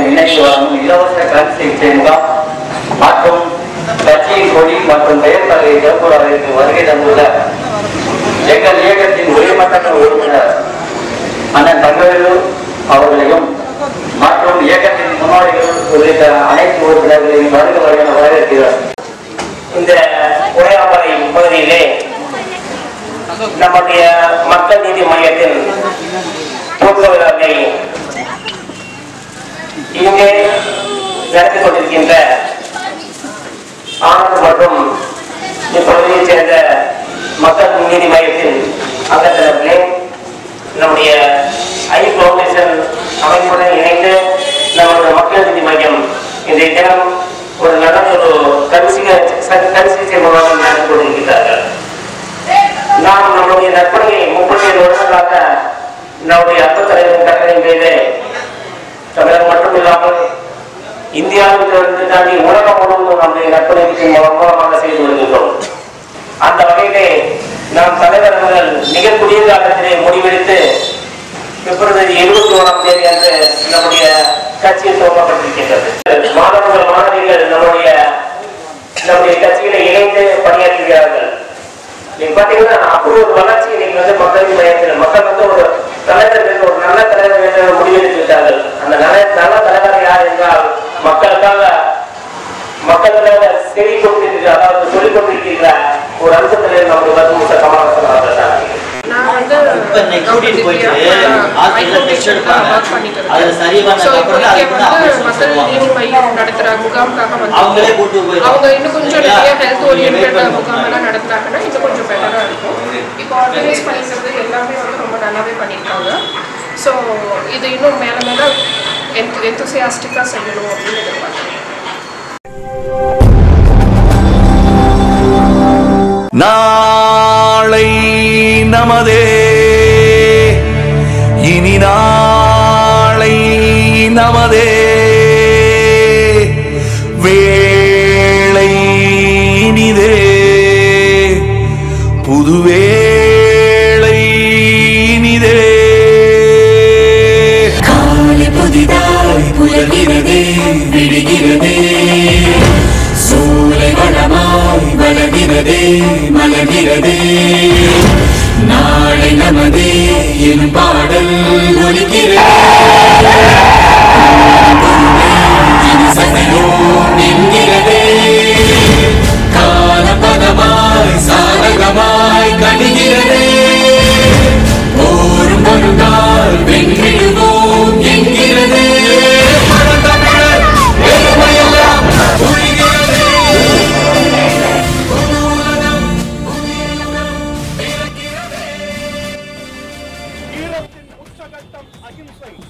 Foundation மற்றும் இணைந்து வழங்கும் இலவச கண் சிகிச்சை முகாம் மற்றும் கட்சியின் கொடி மற்றும் பெயர் பலகை திறப்புறவிற்கு வருகை தந்துள்ள எங்கள் இயக்கத்தின் உயர்மட்ட உறுப்பினர் அண்ணன் தங்கவேலு அவர்களையும் மற்றும் இயக்கத்தின் முன்னோடிகள் உள்ளிட்ட அனைத்து உறுப்பினர்களையும் வருக வருகிற வரவேற்கிறார் இந்த உரையாடலை பகுதியிலே நம்முடைய மக்கள் நீதி மையத்தின் போக்குவரத்து நடத்தி கொண்டிருக்கின்ற ஆனந்த் மற்றும் இப்பகுதியைச் சேர்ந்த மக்கள் நீதி மையத்தின் அங்கத்தினர்களே நம்முடைய ஐ ஃபவுண்டேஷன் அமைப்புடன் இணைந்து நம்முடைய மக்கள் நீதி மையம் இன்றைய தினம் ஒரு நல்ல ஒரு கரிசிக கருசிகை மூலமாக நடத்தி கொண்டிருக்கிறார்கள். நாம் நம்முடைய நற்பணியை முப்பத்தி ஏழு வருடங்களாக நம்முடைய அன்பு தலைவரின் கட்டளையின் மீது தமிழகம் மட்டுமில்லாமல் இந்தியாவில் இருந்து தாண்டி உலகம் முழுவதும் நம்முடைய நற்பணிக்கு மூலமாக செய்து வருகின்றோம். அந்த வகையிலே நாம் தலைவர் அவர்கள் மிக குறுகிய காலத்திலே முடிவெடுத்து பிப்ரவரி இருபத்தி ஓராம் தேதி அன்று நம்முடைய கட்சியில் துவக்கப்பட்டிருக்கின்றது. மாணவர்கள் மாணவிகள் நம்முடைய நம்முடைய கட்சியில இணைந்து பணியாற்றுகிறார்கள். நீங்க பாத்தீங்கன்னா அப்படி ஒரு வளர்ச்சி இன்னைக்கு வந்து மக்களின் மையத்தில் மக்கள் வந்து ஒரு தலைவர்கள் வேண்டும் ஒரு நல்ல தலைவர் வேண்டும் முடிவெடுத்து விட்டார்கள் அந்த நல்ல நல்ல தலைவர் யார் என்றால் மக்களுக்காக செவி கொண்டிருக்கிற அதாவது சொல்லிக் கொண்டிருக்கிற ஒரு அம்சத்திலே நம்முடைய மருத்துவ கமலஹாசன் அவர்கள் தான் அவங்களே கூட்டு. அவங்க இன்னும் கொஞ்சம் ஹெல்த் ஓரியன்ட். முகாம் எல்லாம் நடத்துனாங்கன்னா இன்னும் கொஞ்சம் பெட்டராக இருக்கும். இப்போ ஆர்கனைஸ் பண்ணிக்கிறது எல்லாமே வந்து ரொம்ப நல்லாவே பண்ணியிருக்காங்க. ஸோ இது இன்னும் மேலே மேலே எந்த எந்தூசியாஸ்டிக்காக செய்யணும் அப்படின்னு எதிர்பார்க்குறேன். நாளை நமதே. மலர்கிறதே மலர்கிறதே. நாளை நமதே Aquí no say.